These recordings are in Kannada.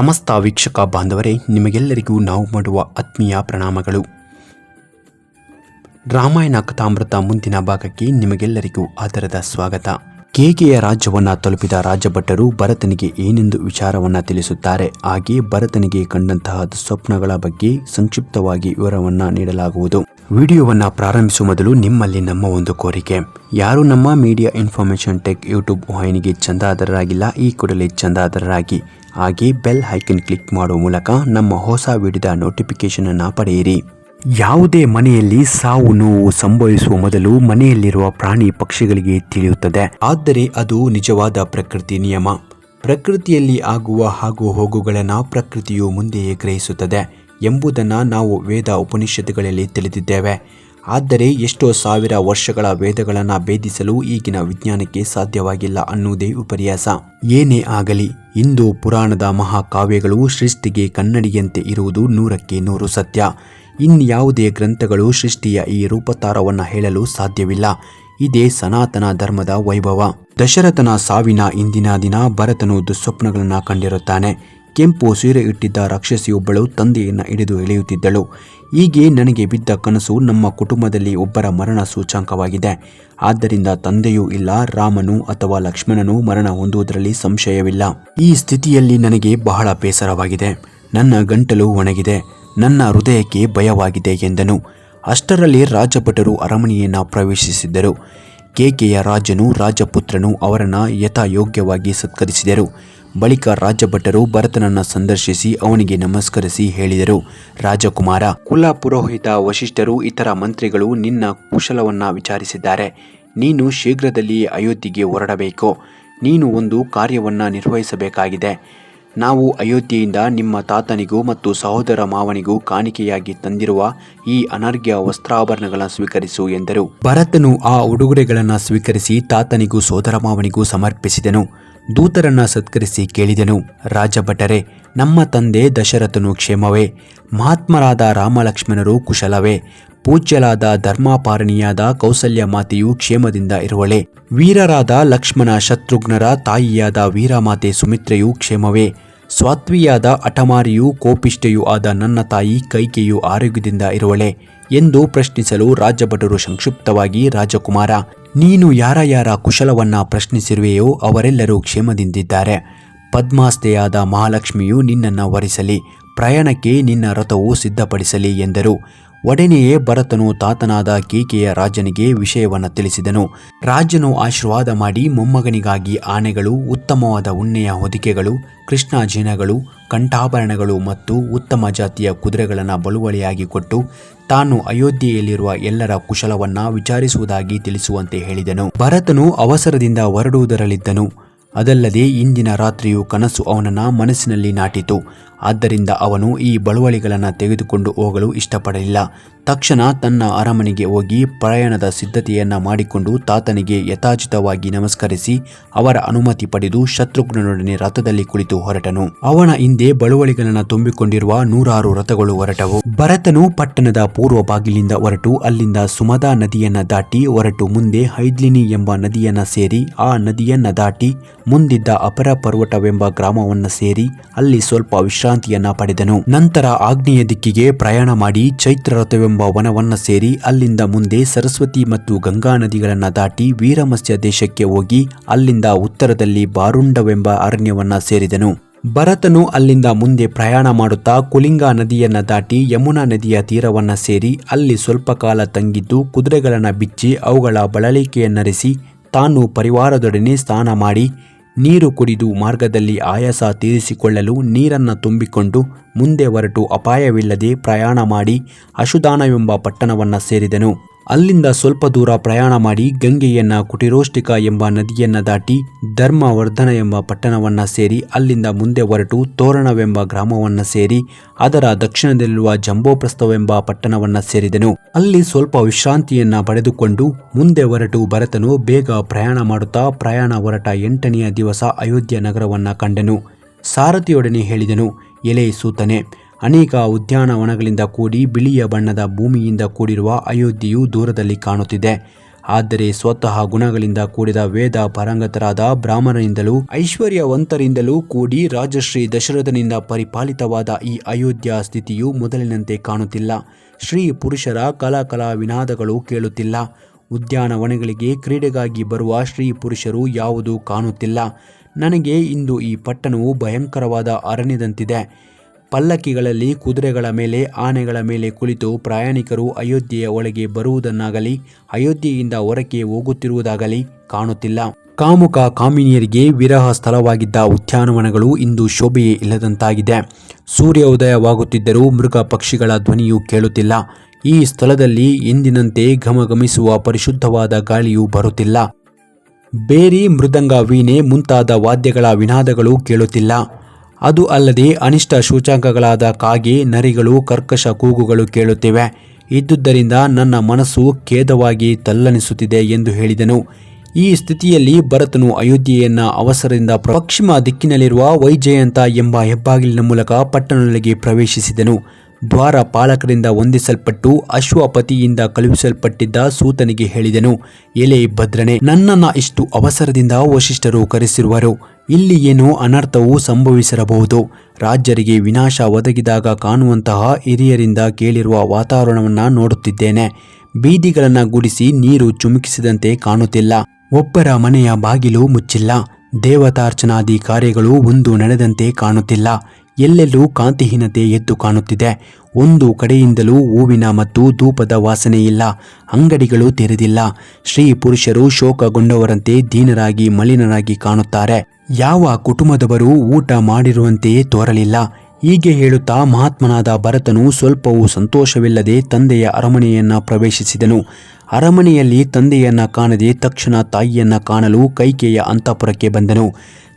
ಸಮಸ್ತ ವೀಕ್ಷಕ ಬಾಂಧವರೇ, ನಿಮಗೆಲ್ಲರಿಗೂ ನಾವು ಮಾಡುವ ಆತ್ಮೀಯ ಪ್ರಣಾಮಗಳು. ರಾಮಾಯಣ ಕಥಾಮೃತ ಮುಂದಿನ ಭಾಗಕ್ಕೆ ನಿಮಗೆಲ್ಲರಿಗೂ ಆದರದ ಸ್ವಾಗತ. ಕೇಕೆಯ ರಾಜ್ಯವನ್ನು ತಲುಪಿದ ರಾಜಭಟ್ಟರು ಭರತನಿಗೆ ಏನೆಂದು ವಿಚಾರವನ್ನ ತಿಳಿಸುತ್ತಾರೆ, ಹಾಗೆ ಭರತನಿಗೆ ಕಂಡಂತಹ ದುಸ್ವಪ್ನಗಳ ಬಗ್ಗೆ ಸಂಕ್ಷಿಪ್ತವಾಗಿ ವಿವರವನ್ನ ನೀಡಲಾಗುವುದು. ವಿಡಿಯೋವನ್ನು ಪ್ರಾರಂಭಿಸುವ ಮೊದಲು ನಿಮ್ಮಲ್ಲಿ ನಮ್ಮ ಒಂದು ಕೋರಿಕೆ. ಯಾರು ನಮ್ಮ ಮೀಡಿಯಾ ಇನ್ಫಾರ್ಮೇಷನ್ ಟೆಕ್ ಯೂಟ್ಯೂಬ್ ವಾಹಿನಿಗೆ ಚಂದಾದಾರರಾಗಿಲ್ಲ, ಈ ಕೂಡಲೇ ಚಂದಾದಾರರಾಗಿ. ಹಾಗೆ ಬೆಲ್ ಹೈಕನ್ ಕ್ಲಿಕ್ ಮಾಡುವ ಮೂಲಕ ನಮ್ಮ ಹೊಸ ವಿಡಿದ ನೋಟಿಫಿಕೇಶನ್ ಅನ್ನು ಪಡೆಯಿರಿ. ಯಾವುದೇ ಮನೆಯಲ್ಲಿ ಸಾವು ನೋವು ಸಂಭವಿಸುವ ಮೊದಲು ಮನೆಯಲ್ಲಿರುವ ಪ್ರಾಣಿ ಪಕ್ಷಿಗಳಿಗೆ ತಿಳಿಯುತ್ತದೆ. ಆದರೆ ಅದು ನಿಜವಾದ ಪ್ರಕೃತಿ ನಿಯಮ. ಪ್ರಕೃತಿಯಲ್ಲಿ ಆಗುವ ಹಾಗೂ ಹೋಗುಗಳನ್ನು ಪ್ರಕೃತಿಯು ಮುಂದೆಯೇ ಗ್ರಹಿಸುತ್ತದೆ ಎಂಬುದನ್ನು ನಾವು ವೇದ ಉಪನಿಷತ್ತುಗಳಲ್ಲಿ ತಿಳಿದಿದ್ದೇವೆ. ಆದರೆ ಎಷ್ಟೋ ಸಾವಿರ ವರ್ಷಗಳ ವೇದಗಳನ್ನು ಭೇದಿಸಲು ಈಗಿನ ವಿಜ್ಞಾನಕ್ಕೆ ಸಾಧ್ಯವಾಗಿಲ್ಲ ಅನ್ನುವುದೇ ವಿಪರ್ಯಾಸ ಏನೇ ಆಗಲಿ ಇಂದು ಪುರಾಣದ ಮಹಾಕಾವ್ಯಗಳು ಸೃಷ್ಟಿಗೆ ಕನ್ನಡಿಯಂತೆ ಇರುವುದು ನೂರಕ್ಕೆ ನೂರು ಸತ್ಯ. ಇನ್ಯಾವುದೇ ಗ್ರಂಥಗಳು ಸೃಷ್ಟಿಯ ಈ ರೂಪತಾರವನ್ನು ಹೇಳಲು ಸಾಧ್ಯವಿಲ್ಲ. ಇದೇ ಸನಾತನ ಧರ್ಮದ ವೈಭವ. ದಶರಥನ ಸಾವಿನ ಇಂದಿನ ದಿನ ಭರತನು ದುಸ್ವಪ್ನಗಳನ್ನು ಕಂಡಿರುತ್ತಾನೆ. ಕೆಂಪು ಸೀರೆ ಇಟ್ಟಿದ್ದ ರಾಕ್ಷಸಿಯೊಬ್ಬಳು ತಂದೆಯನ್ನು ಹಿಡಿದು ಎಳೆಯುತ್ತಿದ್ದಳು. ಹೀಗೆ ನನಗೆ ಬಿದ್ದ ಕನಸು ನಮ್ಮ ಕುಟುಂಬದಲ್ಲಿ ಒಬ್ಬರ ಮರಣ ಸೂಚಾಂಕವಾಗಿದೆ ಆದ್ದರಿಂದ ತಂದೆಯೂ ಇಲ್ಲ, ರಾಮನು ಅಥವಾ ಲಕ್ಷ್ಮಣನು ಮರಣ ಹೊಂದುವುದರಲ್ಲಿ ಸಂಶಯವಿಲ್ಲ. ಈ ಸ್ಥಿತಿಯಲ್ಲಿ ನನಗೆ ಬಹಳ ಬೇಸರವಾಗಿದೆ. ನನ್ನ ಗಂಟಲು ಒಣಗಿದೆ. ನನ್ನ ಹೃದಯಕ್ಕೆ ಭಯವಾಗಿದೆ ಎಂದನು. ಅಷ್ಟರಲ್ಲಿ ರಾಜಭಟರು ಅರಮನೆಯನ್ನು ಪ್ರವೇಶಿಸಿದ್ದರು. ಕೇಕೆಯ ರಾಜನು ರಾಜಪುತ್ರನು ಅವರನ್ನು ಯಥಾಯೋಗ್ಯವಾಗಿ ಸತ್ಕರಿಸಿದರು. ಬಳಿಕ ರಾಜಭಟ್ಟರು ಭರತನನ್ನ ಸಂದರ್ಶಿಸಿ ಅವನಿಗೆ ನಮಸ್ಕರಿಸಿ ಹೇಳಿದರು. ರಾಜಕುಮಾರ, ಕುಲ ಪುರೋಹಿತ ವಶಿಷ್ಠರು ಇತರ ಮಂತ್ರಿಗಳು ನಿನ್ನ ಕುಶಲವನ್ನ ವಿಚಾರಿಸಿದ್ದಾರೆ. ನೀನು ಶೀಘ್ರದಲ್ಲಿ ಅಯೋಧ್ಯೆಗೆ ಹೊರಡಬೇಕು. ನೀನು ಒಂದು ಕಾರ್ಯವನ್ನು ನಿರ್ವಹಿಸಬೇಕಾಗಿದೆ. ನಾವು ಅಯೋಧ್ಯೆಯಿಂದ ನಿಮ್ಮ ತಾತನಿಗೂ ಮತ್ತು ಸಹೋದರ ಮಾವನಿಗೂ ಕಾಣಿಕೆಯಾಗಿ ತಂದಿರುವ ಈ ಅನರ್ಘ್ಯ ವಸ್ತ್ರಾಭರಣಗಳನ್ನು ಸ್ವೀಕರಿಸು ಎಂದರು. ಭರತನು ಆ ಉಡುಗೊರೆಗಳನ್ನು ಸ್ವೀಕರಿಸಿ ತಾತನಿಗೂ ಸೋದರ ಮಾವನಿಗೂ ಸಮರ್ಪಿಸಿದನು. ದೂತರನ್ನ ಸತ್ಕರಿಸಿ ಕೇಳಿದನು. ರಾಜಭಟರೆ, ನಮ್ಮ ತಂದೆ ದಶರಥನು ಕ್ಷೇಮವೇ. ಮಹಾತ್ಮರಾದ ರಾಮಲಕ್ಷ್ಮಣರು ಕುಶಲವೇ. ಪೂಜ್ಯಲಾದ ಧರ್ಮಾಪಾರಣಿಯಾದ ಕೌಸಲ್ಯ ಮಾತೆಯು ಕ್ಷೇಮದಿಂದ ಇರುವಳೆ. ವೀರರಾದ ಲಕ್ಷ್ಮಣ ಶತ್ರುಘ್ನರ ತಾಯಿಯಾದ ವೀರಮಾತೆ ಸುಮಿತ್ರೆಯು ಕ್ಷೇಮವೇ. ಸ್ವಾತ್ವಿಯಾದ ಅಟಮಾರಿಯೂ ಕೋಪಿಷ್ಠೆಯೂ ಆದ ನನ್ನ ತಾಯಿ ಕೈಕೆಯು ಆರೋಗ್ಯದಿಂದ ಇರುವಳೆ ಎಂದು ಪ್ರಶ್ನಿಸಲು ರಾಜಭಟರು ಸಂಕ್ಷಿಪ್ತವಾಗಿ ರಾಜಕುಮಾರ ನೀನು ಯಾರ ಯಾರ ಕುಶಲವನ್ನ ಪ್ರಶ್ನಿಸಿರುವೆಯೋ ಅವರೆಲ್ಲರೂ ಕ್ಷೇಮದಿಂದಿದ್ದಾರೆ. ಪದ್ಮಾಸ್ತೆಯಾದ ಮಹಾಲಕ್ಷ್ಮಿಯು ನಿನ್ನನ್ನು ವರಿಸಲಿ, ಪ್ರಯಾಣಕ್ಕೆ ನಿನ್ನ ರಥವು ಸಿದ್ಧಪಡಿಸಲಿ ಎಂದರು. ಒಡನೆಯೇ ಭರತನು ತಾತನಾದ ಕೇಕೆಯ ರಾಜನಿಗೆ ವಿಷಯವನ್ನು ತಿಳಿಸಿದನು. ರಾಜನು ಆಶೀರ್ವಾದ ಮಾಡಿ ಮೊಮ್ಮಗನಿಗಾಗಿ ಆನೆಗಳು, ಉತ್ತಮವಾದ ಉಣ್ಣೆಯ ಹೊದಿಕೆಗಳು ಕೃಷ್ಣಾಜಿನಗಳು ಕಂಠಾಭರಣಗಳು ಮತ್ತು ಉತ್ತಮ ಜಾತಿಯ ಕುದುರೆಗಳನ್ನು ಬಳುವಳಿಯಾಗಿ ಕೊಟ್ಟು ತಾನು ಅಯೋಧ್ಯೆಯಲ್ಲಿರುವ ಎಲ್ಲರ ಕುಶಲವನ್ನ ವಿಚಾರಿಸುವುದಾಗಿ ತಿಳಿಸುವಂತೆ ಹೇಳಿದನು. ಭರತನು ಅವಸರದಿಂದ ಹೊರಡುವುದರಲ್ಲಿದ್ದನು. ಅದಲ್ಲದೆ ಇಂದಿನ ರಾತ್ರಿಯು ಕನಸು ಅವನನ್ನ ಮನಸ್ಸಿನಲ್ಲಿ ನಾಟಿತು. ಆದ್ದರಿಂದ ಅವನು ಈ ಬಳುವಳಿಗಳನ್ನು ತೆಗೆದುಕೊಂಡು ಹೋಗಲು ಇಷ್ಟಪಡಲಿಲ್ಲ. ತಕ್ಷಣ ತನ್ನ ಅರಮನೆಗೆ ಹೋಗಿ ಪ್ರಯಾಣದ ಸಿದ್ಧತೆಯನ್ನ ಮಾಡಿಕೊಂಡು ತಾತನಿಗೆ ಯಥಾಚಿತವಾಗಿ ನಮಸ್ಕರಿಸಿ ಅವರ ಅನುಮತಿ ಪಡೆದು ಶತ್ರುಘ್ನೊಡನೆ ರಥದಲ್ಲಿ ಕುಳಿತು ಹೊರಟನು. ಅವನ ಹಿಂದೆ ಬಳುವಳಿಗಳನ್ನು ತುಂಬಿಕೊಂಡಿರುವ ನೂರಾರು ರಥಗಳು ಹೊರಟವು. ಭರತನು ಪಟ್ಟಣದ ಪೂರ್ವ ಬಾಗಿಲಿಂದ ಹೊರಟು, ಅಲ್ಲಿಂದ ಸುಮದಾ ನದಿಯನ್ನ ದಾಟಿ ಹೊರಟು, ಮುಂದೆ ಹೈದ್ಲಿನಿ ಎಂಬ ನದಿಯನ್ನ ಸೇರಿ ಆ ನದಿಯನ್ನ ದಾಟಿ ಮುಂದಿದ್ದ ಅಪರ ಪರ್ವತವೆಂಬ ಗ್ರಾಮವನ್ನ ಸೇರಿ ಅಲ್ಲಿ ಸ್ವಲ್ಪ ವಿಶ್ರಾಂತಿಯನ್ನ ಪಡೆದನು. ನಂತರ ಆಗ್ನೇಯ ದಿಕ್ಕಿಗೆ ಪ್ರಯಾಣ ಮಾಡಿ ಚೈತ್ರ ರಥವೆಂಬ ವನವನ್ನ ಸೇರಿ ಅಲ್ಲಿಂದ ಮುಂದೆ ಸರಸ್ವತಿ ಮತ್ತು ಗಂಗಾ ನದಿಗಳನ್ನು ದಾಟಿ ವೀರಮಸ್ಯ ದೇಶಕ್ಕೆ ಹೋಗಿ ಅಲ್ಲಿಂದ ಉತ್ತರದಲ್ಲಿ ಬಾರುಂಡವೆಂಬ ಅರಣ್ಯವನ್ನ ಸೇರಿದನು. ಭರತನು ಅಲ್ಲಿಂದ ಮುಂದೆ ಪ್ರಯಾಣ ಮಾಡುತ್ತಾ ಕುಲಿಂಗ ನದಿಯನ್ನ ದಾಟಿ ಯಮುನಾ ನದಿಯ ತೀರವನ್ನ ಸೇರಿ ಅಲ್ಲಿ ಸ್ವಲ್ಪ ಕಾಲ ತಂಗಿದ್ದು ಕುದುರೆಗಳನ್ನು ಬಿಚ್ಚಿ ಅವುಗಳ ಬಳಲಿಕೆಯನ್ನರಿಸಿ ತಾನು ಪರಿವಾರದೊಡನೆ ಸ್ನಾನ ಮಾಡಿ ನೀರು ಕುಡಿದು ಮಾರ್ಗದಲ್ಲಿ ಆಯಾಸ ತೀರಿಸಿಕೊಳ್ಳಲು ನೀರನ್ನು ತುಂಬಿಕೊಂಡು ಮುಂದೆ ಹೊರಟು ಅಪಾಯವಿಲ್ಲದೆ ಪ್ರಯಾಣ ಮಾಡಿ ಅಶುದಾನವೆಂಬ ಪಟ್ಟಣವನ್ನು ಸೇರಿದನು. ಅಲ್ಲಿಂದ ಸ್ವಲ್ಪ ದೂರ ಪ್ರಯಾಣ ಮಾಡಿ ಗಂಗೆಯನ್ನ ಕುಟಿರೋಷ್ಟಿಕ ಎಂಬ ನದಿಯನ್ನ ದಾಟಿ ಧರ್ಮವರ್ಧನ ಎಂಬ ಪಟ್ಟಣವನ್ನ ಸೇರಿ ಅಲ್ಲಿಂದ ಮುಂದೆ ಹೊರಟು ತೋರಣವೆಂಬ ಗ್ರಾಮವನ್ನ ಸೇರಿ ಅದರ ದಕ್ಷಿಣದಲ್ಲಿರುವ ಜಂಬೋಪ್ರಸ್ಥವೆಂಬ ಪಟ್ಟಣವನ್ನ ಸೇರಿದನು. ಅಲ್ಲಿ ಸ್ವಲ್ಪ ವಿಶ್ರಾಂತಿಯನ್ನ ಪಡೆದುಕೊಂಡು ಮುಂದೆ ಹೊರಟು ಭರತನು ಬೇಗ ಪ್ರಯಾಣ ಮಾಡುತ್ತಾ ಪ್ರಯಾಣ ಹೊರಟ ಎಂಟನೆಯ ದಿವಸ ಅಯೋಧ್ಯ ನಗರವನ್ನ ಕಂಡನು. ಸಾರಥಿಯೊಡನೆ ಹೇಳಿದನು, ಎಲೆ ಸೂತನೆ ಅನೇಕ ಉದ್ಯಾನವನಗಳಿಂದ ಕೂಡಿ ಬಿಳಿಯ ಬಣ್ಣದ ಭೂಮಿಯಿಂದ ಕೂಡಿರುವ ಅಯೋಧ್ಯೆಯು ದೂರದಲ್ಲಿ ಕಾಣುತ್ತಿದೆ. ಆದರೆ ಸ್ವತಃ ಗುಣಗಳಿಂದ ಕೂಡಿದ ವೇದ ಪರಂಗತರಾದ ಬ್ರಾಹ್ಮಣರಿಂದಲೂ ಐಶ್ವರ್ಯವಂತರಿಂದಲೂ ಕೂಡಿ ರಾಜಶ್ರೀ ದಶರಥನಿಂದ ಪರಿಪಾಲಿತವಾದ ಈ ಅಯೋಧ್ಯ ಸ್ಥಿತಿಯು ಮೊದಲಿನಂತೆ ಕಾಣುತ್ತಿಲ್ಲ. ಶ್ರೀ ಪುರುಷರ ಕಲಾಕಲಾ ವಿನಾದಗಳು ಕೇಳುತ್ತಿಲ್ಲ. ಉದ್ಯಾನವನಗಳಿಗೆ ಕ್ರೀಡೆಗಾಗಿ ಬರುವ ಶ್ರೀ ಪುರುಷರು ಯಾವುದೂ ಕಾಣುತ್ತಿಲ್ಲ. ನನಗೆ ಇಂದು ಈ ಪಟ್ಟಣವು ಭಯಂಕರವಾದ ಅರಣ್ಯದಂತಿದೆ. ಪಲ್ಲಕ್ಕಿಗಳಲ್ಲಿ ಕುದುರೆಗಳ ಮೇಲೆ, ಆನೆಗಳ ಮೇಲೆ ಕುಳಿತು ಪ್ರಯಾಣಿಕರು ಅಯೋಧ್ಯೆಯ ಒಳಗೆ ಬರುವುದನ್ನಾಗಲಿ, ಅಯೋಧ್ಯೆಯಿಂದ ಹೊರಕ್ಕೆ ಹೋಗುತ್ತಿರುವುದಾಗಲಿ ಕಾಣುತ್ತಿಲ್ಲ. ಕಾಮುಕ ಕಾಮಿನಿಯರಿಗೆ ವಿರಹ ಸ್ಥಳವಾಗಿದ್ದ ಉದ್ಯಾನವನಗಳು ಇಂದು ಶೋಭೆಯೇ ಇಲ್ಲದಂತಾಗಿದೆ. ಸೂರ್ಯ ಉದಯವಾಗುತ್ತಿದ್ದರೂ ಮೃಗ ಪಕ್ಷಿಗಳ ಧ್ವನಿಯೂ ಕೇಳುತ್ತಿಲ್ಲ. ಈ ಸ್ಥಳದಲ್ಲಿ ಎಂದಿನಂತೆ ಘಮಘಮಿಸುವ ಪರಿಶುದ್ಧವಾದ ಗಾಳಿಯೂ ಬರುತ್ತಿಲ್ಲ. ಬೇರಿ ಮೃದಂಗ ವೀಣೆ ಮುಂತಾದ ವಾದ್ಯಗಳ ವಿನಾದಗಳು ಕೇಳುತ್ತಿಲ್ಲ. ಅದು ಅಲ್ಲದೆ ಅನಿಷ್ಟ ಸೂಚಾಂಕಗಳಾದ ಕಾಗೆ, ನರಿಗಳು, ಕರ್ಕಶ ಕೂಗುಗಳು ಕೇಳುತ್ತಿವೆ. ಇದ್ದುದರಿಂದ ನನ್ನ ಮನಸ್ಸು ಖೇದವಾಗಿ ತಲ್ಲಣಿಸುತ್ತಿದೆ ಎಂದು ಹೇಳಿದನು. ಈ ಸ್ಥಿತಿಯಲ್ಲಿ ಭರತನು ಅಯೋಧ್ಯೆಯನ್ನ ಅವಸರದಿಂದ ಪಶ್ಚಿಮ ದಿಕ್ಕಿನಲ್ಲಿರುವ ವೈಜಯಂತ ಎಂಬ ಹೆಬ್ಬಾಗಿಲಿನ ಮೂಲಕ ಪಟ್ಟಣದೊಳಗೆ ಪ್ರವೇಶಿಸಿದನು. ದ್ವಾರ ಪಾಲಕರಿಂದ ವಂದಿಸಲ್ಪಟ್ಟು ಅಶ್ವಪತಿಯಿಂದ ಕಳುಹಿಸಲ್ಪಟ್ಟಿದ್ದ ಸೂತನಿಗೆ ಹೇಳಿದನು, ಎಲೆ ಭದ್ರನೆ, ನನ್ನನ್ನು ಇಷ್ಟು ಅವಸರದಿಂದ ವಶಿಷ್ಠರು ಕರೆಸಿರುವರು. ಇಲ್ಲಿ ಏನೋ ಅನರ್ಥವು ಸಂಭವಿಸಿರಬಹುದು. ರಾಜ್ಯರಿಗೆ ವಿನಾಶ ಒದಗಿದಾಗ ಕಾಣುವಂತಹ ಹಿರಿಯರಿಂದ ಕೇಳಿರುವ ವಾತಾವರಣವನ್ನ ನೋಡುತ್ತಿದ್ದೇನೆ. ಬೀದಿಗಳನ್ನ ಗುಡಿಸಿ ನೀರು ಚುಮುಕಿಸಿದಂತೆ ಕಾಣುತ್ತಿಲ್ಲ. ಒಬ್ಬರ ಮನೆಯ ಬಾಗಿಲು ಮುಚ್ಚಿಲ್ಲ. ದೇವತಾರ್ಚನಾದಿ ಕಾರ್ಯಗಳು ಒಂದು ನಡೆದಂತೆ ಕಾಣುತ್ತಿಲ್ಲ. ಎಲ್ಲೆಲ್ಲೂ ಕಾಂತಿಹೀನತೆ ಎದ್ದು ಕಾಣುತ್ತಿದೆ. ಒಂದು ಕಡೆಯಿಂದಲೂ ಹೂವಿನ ಮತ್ತು ಧೂಪದ ವಾಸನೆ ಇಲ್ಲ. ಅಂಗಡಿಗಳು ತೆರೆದಿಲ್ಲ. ಶ್ರೀ ಪುರುಷರು ಶೋಕಗೊಂಡವರಂತೆ ದೀನರಾಗಿ ಮಲಿನರಾಗಿ ಕಾಣುತ್ತಾರೆ. ಯಾವ ಕುಟುಂಬದವರು ಊಟ ಮಾಡಿರುವಂತೆಯೇ ತೋರಲಿಲ್ಲ. ಹೀಗೆ ಹೇಳುತ್ತಾ ಮಹಾತ್ಮನಾದ ಭರತನು ಸ್ವಲ್ಪವೂ ಸಂತೋಷವಿಲ್ಲದೆ ತಂದೆಯ ಅರಮನೆಯನ್ನು ಪ್ರವೇಶಿಸಿದನು. ಅರಮನೆಯಲ್ಲಿ ತಂದೆಯನ್ನ ಕಾಣದೆ ತಕ್ಷಣ ತಾಯಿಯನ್ನ ಕಾಣಲು ಕೈಕೆಯ ಅಂತಃಪುರಕ್ಕೆ ಬಂದನು.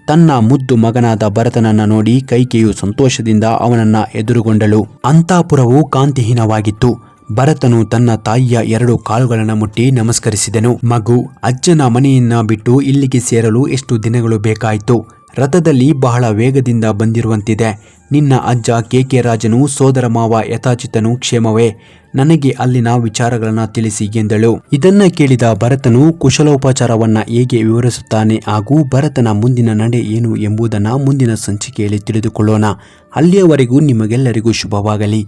ತನ್ನ ಮುದ್ದು ಮಗನಾದ ಭರತನನ್ನು ನೋಡಿ ಕೈಕೆಯು ಸಂತೋಷದಿಂದ ಅವನನ್ನ ಎದುರುಗೊಂಡಳು. ಅಂತಃಪುರವು ಕಾಂತಿಹೀನವಾಗಿತ್ತು. ಭರತನು ತನ್ನ ತಾಯಿಯ ಎರಡು ಕಾಲುಗಳನ್ನು ಮುಟ್ಟಿ ನಮಸ್ಕರಿಸಿದನು. ಮಗು ಅಜ್ಜನ ಮನೆಯನ್ನ ಬಿಟ್ಟು ಇಲ್ಲಿಗೆ ಸೇರಲು ಎಷ್ಟು ದಿನಗಳು ಬೇಕಾಯಿತು? ರಥದಲ್ಲಿ ಬಹಳ ವೇಗದಿಂದ ಬಂದಿರುವಂತಿದೆ. ನಿನ್ನ ಅಜ್ಜ ಕೆ ಕೆ ರಾಜನು ಸೋದರ ಮಾವ ಯಥಾಚಿತನು ಕ್ಷೇಮವೇ? ನನಗೆ ಅಲ್ಲಿನ ವಿಚಾರಗಳನ್ನು ತಿಳಿಸಿ ಎಂದಳು. ಇದನ್ನ ಕೇಳಿದ ಭರತನು ಕುಶಲೋಪಚಾರವನ್ನ ಹೇಗೆ ವಿವರಿಸುತ್ತಾನೆ ಹಾಗೂ ಭರತನ ಮುಂದಿನ ನಡೆ ಏನು ಎಂಬುದನ್ನ ಮುಂದಿನ ಸಂಚಿಕೆಯಲ್ಲಿ ತಿಳಿದುಕೊಳ್ಳೋಣ. ಅಲ್ಲಿಯವರೆಗೂ ನಿಮಗೆಲ್ಲರಿಗೂ ಶುಭವಾಗಲಿ.